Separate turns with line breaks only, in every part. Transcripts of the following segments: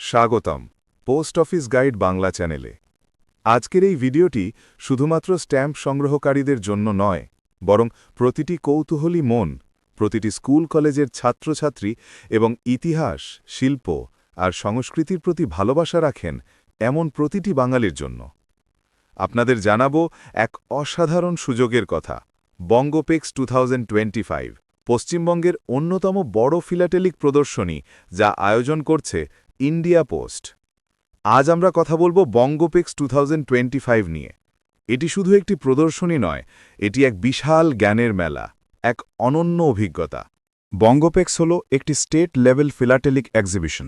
স্বাগতম, post office guide Bangla চ্যানেলে। আজকের এই ভিডিওটি শুধুমাত্র স্ট্যাম্প সংগ্রহকারীদের জন্য নয়, বরং প্রতিটি কৌতূহলী মন, প্রতিটি স্কুল কলেজের ছাত্রছাত্রী এবং ইতিহাস, শিল্প আর সংস্কৃতির প্রতি ভালোবাসা রাখেন এমন প্রতিটি বাঙালির জন্য। আপনাদের জানাব এক অসাধারণ সুযোগের কথা, বঙ্গপেক্স টু পশ্চিমবঙ্গের অন্যতম বড় ফিলাটেলিক প্রদর্শনী যা আয়োজন করছে ইন্ডিয়া পোস্ট। আজ আমরা কথা বলব বঙ্গপেক্স টু নিয়ে। এটি শুধু একটি প্রদর্শনী নয়, এটি এক বিশাল জ্ঞানের মেলা, এক অনন্য অভিজ্ঞতা। বঙ্গোপেক্স হল একটি স্টেট লেভেল ফিলাটেলিক এক্সিবিশন,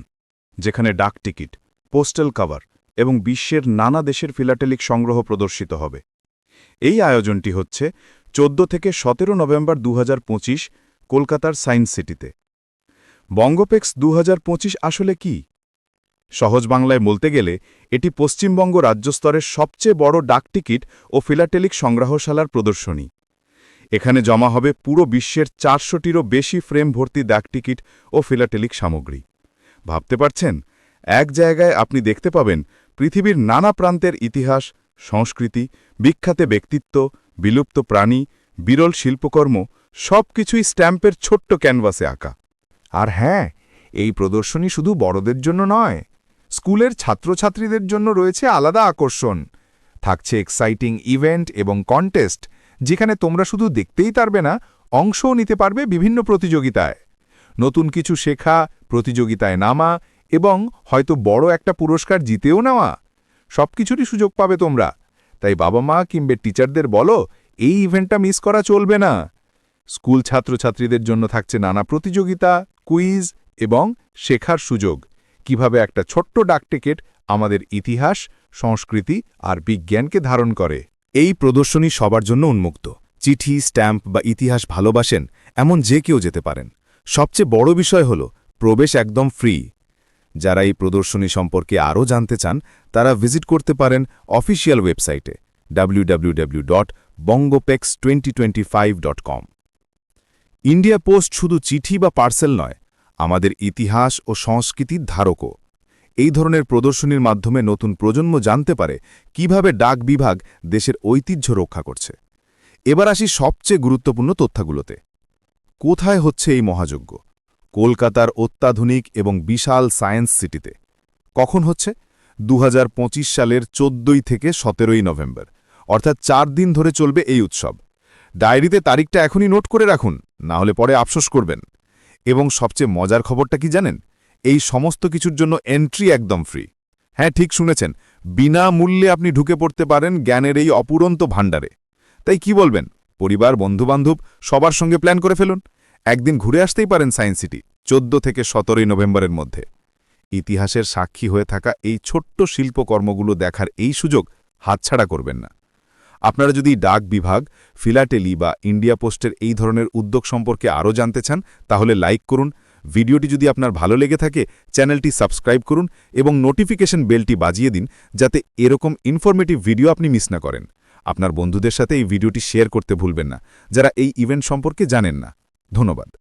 যেখানে ডাক টিকিট, পোস্টাল কভার এবং বিশ্বের নানা দেশের ফিলাটেলিক সংগ্রহ প্রদর্শিত হবে। এই আয়োজনটি হচ্ছে চোদ্দ থেকে সতেরো নভেম্বর দু হাজার পঁচিশ কলকাতার সায়েন্স সিটিতে। বঙ্গপেক্স দু আসলে কি? সহজ বাংলায় বলতে গেলে, এটি পশ্চিমবঙ্গ রাজ্যস্তরের সবচেয়ে বড় ডাকটিকিট ও ফিলাটেলিক সংগ্রহশালার প্রদর্শনী। এখানে জমা হবে পুরো বিশ্বের চারশোটিরও বেশি ফ্রেম ভর্তি ডাকটিকিট ও ফিলাটেলিক সামগ্রী। ভাবতে পারছেন? এক জায়গায় আপনি দেখতে পাবেন পৃথিবীর নানা প্রান্তের ইতিহাস, সংস্কৃতি, বিখ্যাত ব্যক্তিত্ব, বিলুপ্ত প্রাণী, বিরল শিল্পকর্ম সব কিছুই স্ট্যাম্পের ছোট্ট ক্যানভাসে আঁকা।
আর হ্যাঁ এই প্রদর্শনী শুধু বড়দের জন্য নয় স্কুলের ছাত্রছাত্রীদের জন্য রয়েছে আলাদা আকর্ষণ। থাকছে এক্সাইটিং ইভেন্ট এবং কন্টেস্ট যেখানে তোমরা শুধু দেখতেই পারবে না, অংশও নিতে পারবে বিভিন্ন প্রতিযোগিতায়। নতুন কিছু শেখা, প্রতিযোগিতায় নামা এবং হয়তো বড় একটা পুরস্কার জিতেও নেওয়া, সবকিছুরই সুযোগ পাবে তোমরা। তাই বাবা মা কিংবা টিচারদের বলো, এই ইভেন্টটা মিস করা চলবে না। স্কুল ছাত্রছাত্রীদের জন্য থাকছে নানা প্রতিযোগিতা কুইজ এবং শেখার সুযোগ। কীভাবে একটা ছোট্ট ডাকটিকেট আমাদের ইতিহাস, সংস্কৃতি আর বিজ্ঞানকে ধারণ করে।
এই প্রদর্শনী সবার জন্য উন্মুক্ত। চিঠি, স্ট্যাম্প বা ইতিহাস ভালোবাসেন এমন যে কেউ যেতে পারেন। সবচেয়ে বড় বিষয় হল, প্রবেশ একদম ফ্রি। যারা এই প্রদর্শনী সম্পর্কে আরও জানতে চান, তারা ভিজিট করতে পারেন অফিসিয়াল ওয়েবসাইটে www.bongopex2025.com ইন্ডিয়া পোস্ট শুধু চিঠি বা পার্সেল নয় আমাদের ইতিহাস ও সংস্কৃতির ধারকও। এই ধরনের প্রদর্শনীর মাধ্যমে নতুন প্রজন্ম জানতে পারে কীভাবে ডাক বিভাগ দেশের ঐতিহ্য রক্ষা করছে। এবার আসি সবচেয়ে গুরুত্বপূর্ণ তথ্যগুলোতে। কোথায় হচ্ছে এই মহাযজ্ঞ? কলকাতার অত্যাধুনিক এবং বিশাল সায়েন্স সিটিতে। কখন হচ্ছে? দু হাজার পঁচিশ সালের চোদ্দই থেকে সতেরোই নভেম্বর, অর্থাৎ চার দিন ধরে চলবে এই উৎসব। ডায়েরিতে তারিখটা এখনই নোট করে রাখুন, না হলে পরে আফসোস করবেন। এবং সবচেয়ে মজার খবরটা কি জানেন? এই সমস্ত কিছুর জন্য এন্ট্রি একদম ফ্রি হ্যাঁ ঠিক শুনেছেন। বিনামূল্যে আপনি ঢুকে পড়তে পারেন জ্ঞানের এই অপুরন্ত ভাণ্ডারে। তাই কি বলবেন? পরিবার, বন্ধুবান্ধব, সবার সঙ্গে প্ল্যান করে ফেলুন। একদিন ঘুরে আসতেই পারেন সায়েন্স সিটি চোদ্দ থেকে সতেরোই নভেম্বরের মধ্যে। ইতিহাসের সাক্ষী হয়ে থাকা এই ছোট্ট শিল্পকর্মগুলো দেখার এই সুযোগ হাতছাড়া করবেন না। আপনারা যদি ডাক বিভাগ, ফিলাটেলি বা ইন্ডিয়া পোস্টের এই ধরনের উদ্যোগ সম্পর্কে আরও জানতে চান, তাহলে লাইক করুন। ভিডিওটি যদি আপনার ভালো লেগে থাকে, চ্যানেলটি সাবস্ক্রাইব করুন এবং নোটিফিকেশন বেলটি বাজিয়ে দিন, যাতে এরকম ইনফরমেটিভ ভিডিও আপনি মিস না করেন। আপনার বন্ধুদের সাথে এই ভিডিওটি শেয়ার করতে ভুলবেন না। যারা এই ইভেন্ট সম্পর্কে জানেন না। ধন্যবাদ।